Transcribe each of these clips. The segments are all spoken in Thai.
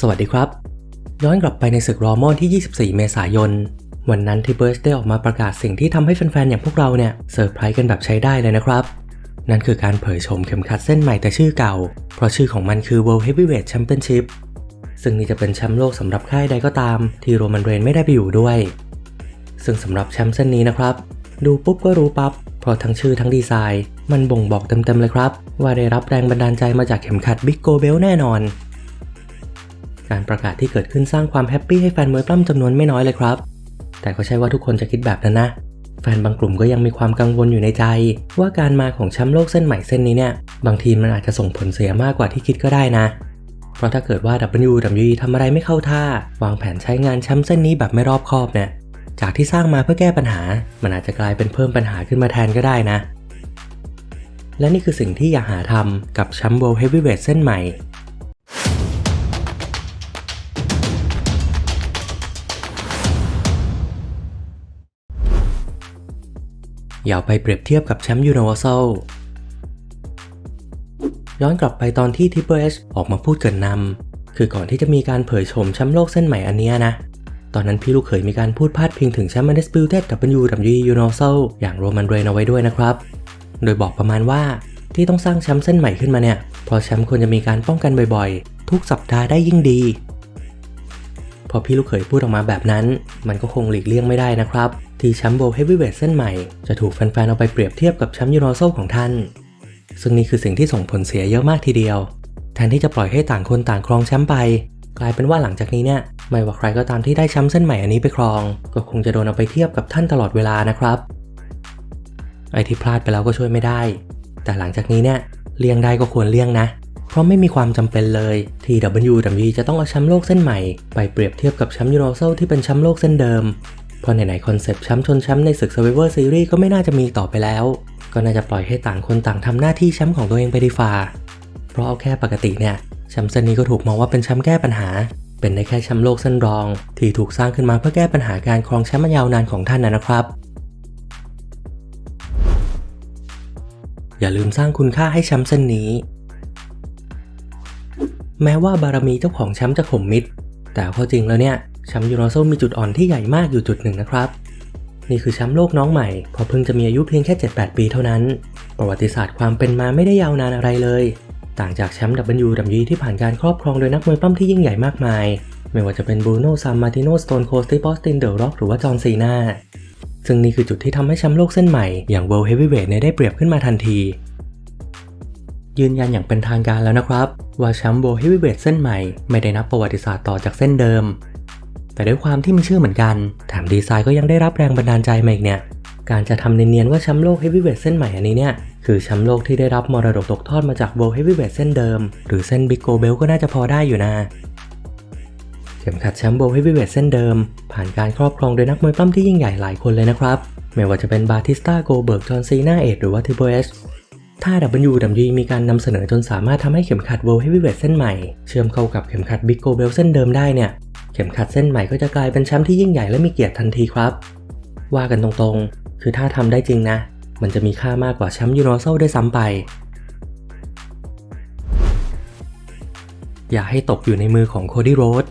สวัสดีครับ ย้อนกลับไปในศึกรอมอนที่ 24 เมษายน วันนั้นที่เบิร์สได้ออกมาประกาศสิ่งที่ทำให้แฟนๆ อย่างพวกเราเนี่ยเซอร์ไพรส์กันแบบใช้ได้เลยนะครับ นั่นคือการเผยโฉมเข็มขัดเส้นใหม่แต่ชื่อเก่า เพราะชื่อของมันคือ World Heavyweight Championship ซึ่งนี่จะเป็นแชมป์โลกสำหรับค่ายใดก็ตาม ที่โรมันเรนไม่ได้ไปอยู่ด้วย ซึ่งสำหรับแชมป์เส้นนี้นะครับ ดูปุ๊บก็รู้ปับ๊บเพราะทั้งชื่อทั้งดีไซน์ มันบ่งบอกเต็มๆเลยครับ ว่าได้รับแรงบันดาลใจมาจากเข็มขัด Big Go Belt แน่นอน การประกาศที่เกิดขึ้นสร้างความแฮปปี้ให้แฟนมวยปล้ำจำนวนไม่น้อยเลยครับ แต่ก็ใช่ว่าทุกคนจะคิดแบบนั้นนะ แฟนบางกลุ่มก็ยังมีความกังวลอยู่ในใจ ว่าการมาของแชมป์โลกเส้นใหม่เส้นนี้เนี่ย บางทีมันอาจจะส่งผลเสียมากกว่าที่คิดก็ได้นะ เพราะถ้าเกิดว่า WWE ทำอะไรไม่เข้าท่า วางแผนใช้งานแชมป์เส้นนี้แบบไม่รอบคอบเนี่ย จากที่สร้างมาเพื่อแก้ปัญหา มันอาจจะกลายเป็นเพิ่มปัญหาขึ้นมาแทนก็ได้นะ และนี่คือสิ่งที่อยากหาทำกับแชมป์ World Heavyweight เส้นใหม่ อย่าไปเปรียบเทียบกับแชมป์ยูนิเวอร์แซลย้อนกลับไปตอนที่ Triple H อชออกมาพูดเกินนำคือก่อนที่จะมีการเผยโฉมแชมป์โลกเส้นใหม่อันเนี้ยนะ ตอนนั้นพี่ลูกเขยมีการพูดพาดพิงถึงแชมป์ Undisputed WWE Universal อย่างโรมันเรนเอาไว้ด้วยนะครับ โดยบอกประมาณว่าที่ต้องสร้างแชมป์เส้นใหม่ขึ้นมาเนี่ยเพราะแชมป์ควรจะมีการป้องกันบ่อยๆ ทุกสัปดาห์ได้ยิ่งดี พอพี่ลูกเขยพูดออกมาแบบนั้น มันก็คงหลีกเลี่ยงไม่ได้นะครับ ที่แชมป์โบเฮฟวีเวทเส้นใหม่ จะถูกแฟนๆเอาไปเปรียบเทียบกับแชมป์ยูโรโซของท่าน ซึ่งนี่คือสิ่งที่ส่งผลเสียเยอะมากทีเดียว แทนที่จะปล่อยให้ต่างคนต่างครองแชมป์ไป กลายเป็นว่าหลังจากนี้เนี่ยไม่ว่าใครก็ตามที่ได้แชมป์เส้นใหม่อันนี้ไปครอง ก็คงจะโดนเอาไปเทียบกับท่านตลอดเวลานะครับ ไอที่พลาดไปแล้วก็ช่วยไม่ได้ แต่หลังจากนี้เนี่ยเลี่ยงได้ก็ควรเลี่ยงนะเพราะไม่มีความจำเป็นเลยที่ WWE จะต้องเอาแชมป์โลกเส้นใหม่ ไปเปรียบเทียบกับแชมป์ยูโรโซที่เป็นแชมป์โลกเส้นเดิม เพราะไหนๆคอนเซปต์แชมป์ชนแชมป์ในศึก Survivor Series ก็ไม่น่าจะมีต่อไปแล้ว ก็น่าจะปล่อยให้ต่างคนต่างทำหน้าที่แชมป์ของตัวเองไปดีฟ้าเพราะเอาแค่ปกติเนี่ยแชมป์เส้นนี้ก็ถูกมองว่าเป็นแชมป์แก้ปัญหา เป็นได้แค่แชมป์โลกเส้นรอง ที่ถูกสร้างขึ้นมาเพื่อแก้ปัญหาการครองแชมป์มายาวนานของท่านนะนะครับ อย่าลืมสร้างคุณค่าให้แชมป์เส้นนี้ แม้ว่าบารมีเจ้าของแชมป์จะข่มมิด แต่พอจริงแล้วเนี่ย แชมป์ยูโรโซมีจุดอ่อนที่ใหญ่มากอยู่จุดหนึ่งนะครับ นี่คือแชมป์โลกน้องใหม่เพอเพิ่งจะมีอายุเพียงแค่ 7-8 ปีเท่านั้น ประวัติศาสตร์ความเป็นมาไม่ได้ยาวนานอะไรเลย ต่างจากแชมป์ WWE ที่ผ่านการครอบครองโดยนักมวยปั้มที่ยิ่งใหญ่มากมาย ไม่ว่าจะเป็นบรูโน่ซามมาติโนสโตนโคสติบอสตินเดอะร็อกหรือว่าจอห์นซีนาซึ่งนี่คือจุดที่ทำให้แชมป์โลกเส้นใหม่อย่าง World Heavyweight เนี่ยได้เปรียบขึ้นมาทันทียืนยันอย่างเป็นทางการแล้วนะครับ ว่าแชมป์ World Heavyweight เส้นใหม่ไม่ได้นับประวัติศาสตร์ต่อจากเส้นเดิม แต่ด้วยความที่มีชื่อเหมือนกันแถมดีไซน์ก็ยังได้รับแรงบันดาลใจมาอีกเนี่ย การจะทำเนียนๆว่าแชมป์โลก Heavyweight เส้นใหม่อันนี้เนี่ยคือแชมป์โลกที่ได้รับมรดกตกทอดมาจาก World Heavyweight เส้นเดิม หรือเส้น Big Go Belt ก็น่าจะพอได้อยู่นะเข็มขัดแชมป์ World Heavyweight เส้นเดิม ผ่านการครอบครองโดยนักมวยปล้ำที่ยิ่งใหญ่หลายคนเลยนะครับ ไม่ว่าจะเป็นบาติสตาโกเบิร์กจอห์นซีนาเอดหรือว่าทิโบเอสถ้า WWE มีการนำเสนอจนสามารถทำให้เข็มขัด World Heavyweight เส้นใหม่ เชื่อมเข้ากับเข็มขัด Big Go Belt เส้นเดิมได้เนี่ย เข็มขัดเส้นใหม่ก็จะกลายเป็นแชมป์ที่ยิ่งใหญ่และมีเกียรติทันทีครับ ว่ากันตรงๆ คือถ้าทำได้จริงนะ มันจะมีค่ามากกว่าแชมป์ยูโรโซได้ซ้ำไป อย่าให้ตกอยู่ในมือของโคดี้โรด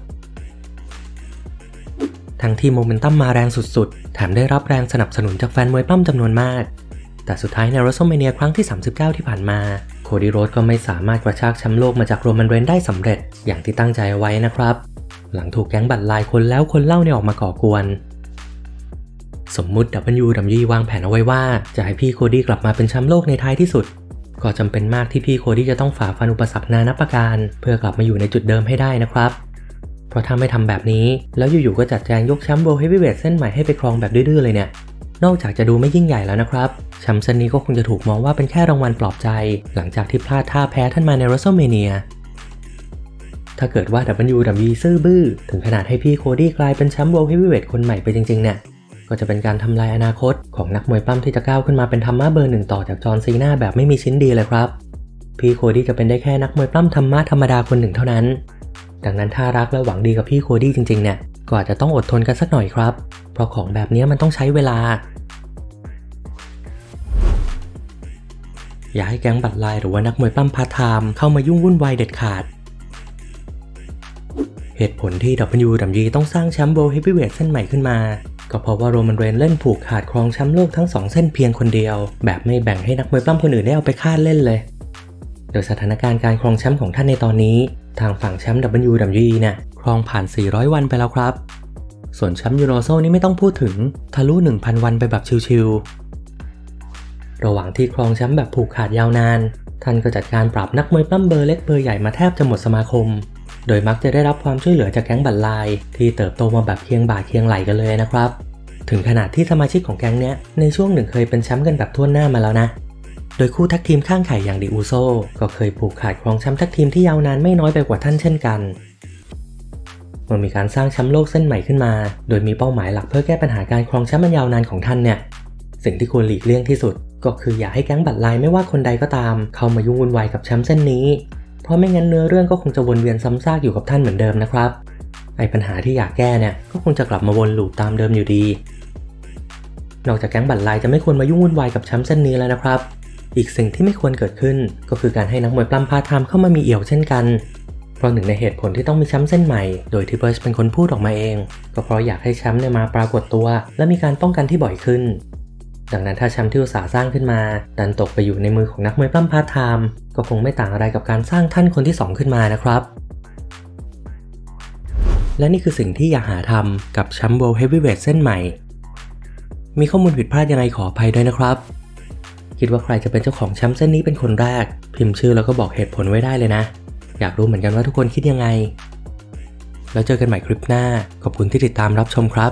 ทั้งที่โมเมนตัมมาแรงสุดๆ แถมได้รับแรงสนับสนุนจากแฟนมวยปล้ำจำนวนมาก แต่สุดท้ายใน w r e s t l e m a n i a ครั้งที่ 39 ที่ผ่านมา โคดี้โรดก็ไม่สามารถกระชากแชมป์โลกมาจากโรมันเรนได้สำเร็จอย่างที่ตั้งใจเอาไว้นะครับ หลังถูกแก๊งบัตรลายคนแล้วคนเล่าเนี่ยออกมาก่อกวน สมมุติ WWE วางแผนเอาไว้ว่า จะให้พี่โคดี้กลับมาเป็นแชมป์โลกในท้ายที่สุด ก็จำเป็นมากที่พี่โคดี้จะต้องฝ่าฟันอุปสรรคนานับประการ เพื่อกลับมาอยู่ในจุดเดิมให้ได้นะครับ เพราะถ้าไม่ทำแบบนี้ แล้วอยู่ๆก็จัดแจงยกแชมป์ World Heavyweight เส้นใหม่ให้ไปครองแบบดื้อๆเลยเนี่ยนอกจากจะดูไม่ยิ่งใหญ่แล้วนะครับแชมป์เส้นนี้ก็คงจะถูกมองว่าเป็นแค่รางวัลปลอบใจ หลังจากที่พลาดท่าแพ้ท่านมาใน WrestleMania ถ้าเกิดว่า WWE ซื่อบื้อ ถึงขนาดให้พี่โคดี้กลายเป็นแชมป์ World Heavyweight คนใหม่ไปจริงๆเนี่ยก็จะเป็นการทำลายอนาคตของนักมวยปั้มที่จะก้าวขึ้นมาเป็นธรรมะเบอร์หนึ่งต่อจากจอห์นซีนาแบบไม่มีชิ้นดีเลยครับ พี่โคดี้จะเป็นได้แค่นักมวยปล้ำธรรมะธรรมดาคนหนึ่งเท่านั้น ดังนั้นถ้ารักและหวังดีกับพี่โคดี้จริงๆเนี่ยก็อาจจะต้องอดทนกันสักหน่อยครับ เพราะของแบบนี้มันต้องใช้เวลา อย่าให้แก๊งบัตรลายหรือว่านักมวยปล้ำพาร์ทไทม์เข้ามายุ่งวุ่นวายเด็ดขาด เหตุผลที่ WWE ต้องสร้างแชมป์ World Heavyweight เส้นใหม่ขึ้นมา ก็เพราะว่าโรมันเรนเล่นผูกขาดครองแชมป์โลกทั้งสองเส้นเพียงคนเดียว แบบไม่แบ่งให้นักมวยปล้ำคนอื่นได้เอาไปคาดเล่นเลย โดยสถานการณ์การครองแชมป์ของท่านในตอนนี้ ทางฝั่งแชมป์ WWE เนี่ยครองผ่าน 400 วันไปแล้วครับ ส่วนแชมป์ยูโรโซนี่ไม่ต้องพูดถึงทะลุ 1,000 วันไปแบบชิวๆระหว่างที่ครองแชมป์แบบผูกขาดยาวนาน ท่านก็จัดการปรับนักมวยปล้ำเบอร์เล็กเบอร์ใหญ่มาแทบจะหมดสมาคม โดยมักจะได้รับความช่วยเหลือจากแก๊งบัตรลาย ที่เติบโตมาแบบเคียงบ่าเคียงไหลกันเลยนะครับ ถึงขนาดที่สมาชิกของแก๊งเนี้ยในช่วงหนึ่งเคยเป็นแชมป์กันแบบทั่วหน้ามาแล้วนะ โดยคู่ทักทีมข้างไข่อย่างดิอูโซก็เคยผูกขาดครองแชมป์ทักทีมที่ยาวนานไม่น้อยไปกว่าท่านเช่นกันเมื่อมีการสร้างแชมป์โลกเส้นใหม่ขึ้นมา โดยมีเป้าหมายหลักเพื่อแก้ปัญหาการครองแชมป์มันยาวนานของท่านเนี่ยสิ่งที่ควรหลีกเลี่ยงที่สุด ก็คืออย่าให้แก๊งบัตรลายไม่ว่าคนใดก็ตาม เข้ามายุ่งวุ่นวายกับแชมป์เส้นนี้ ราะไม่งั้นเนื้อเรื่องก็คงจะวนเวียนซ้ำซากอยู่กับท่านเหมือนเดิมนะครับ ไอปัญหาที่อยากแก้เนี่ยก็คงจะกลับมาวนลูปตามเดิมอยู่ดี นอกจากแก๊งบัตรลายจะไม่ควรมายุ่งวุ่นวายกับแชมป์เส้นนี้แล้วนะครับ อีกสิ่งที่ไม่ควรเกิดขึ้น ก็คือการให้นักมวยปล้ำพาทไทม์เข้ามามีเอี่ยวเช่นกัน เพราะหนึ่งในเหตุผลที่ต้องมีแชมป์เส้นใหม่ โดยที่เบิร์ชเป็นคนพูดออกมาเอง ก็เพราะอยากให้แชมป์เนี่ยมาปรากฏตัว และมีการป้องกันที่บ่อยขึ้น ดังนั้นถ้าแชมป์ที่อุตสาห์สร้างขึ้นมา ดันตกไปอยู่ในมือของนักมวยปล้ำพาร์ทไทม์ก็คงไม่ต่างอะไรกับการสร้างท่านคนที่สองขึ้นมานะครับ และนี่คือสิ่งที่อย่าหาทำกับแชมป์ World Heavyweight เส้นใหม่ มีข้อมูลผิดพลาดยังไงขออภัยด้วยนะครับ คิดว่าใครจะเป็นเจ้าของแชมป์เส้นนี้เป็นคนแรก พิมพ์ชื่อแล้วก็บอกเหตุผลไว้ได้เลยนะ อยากรู้เหมือนกันว่าทุกคนคิดยังไง แล้วเจอกันใหม่คลิปหน้า ขอบคุณที่ติดตามรับชมครับ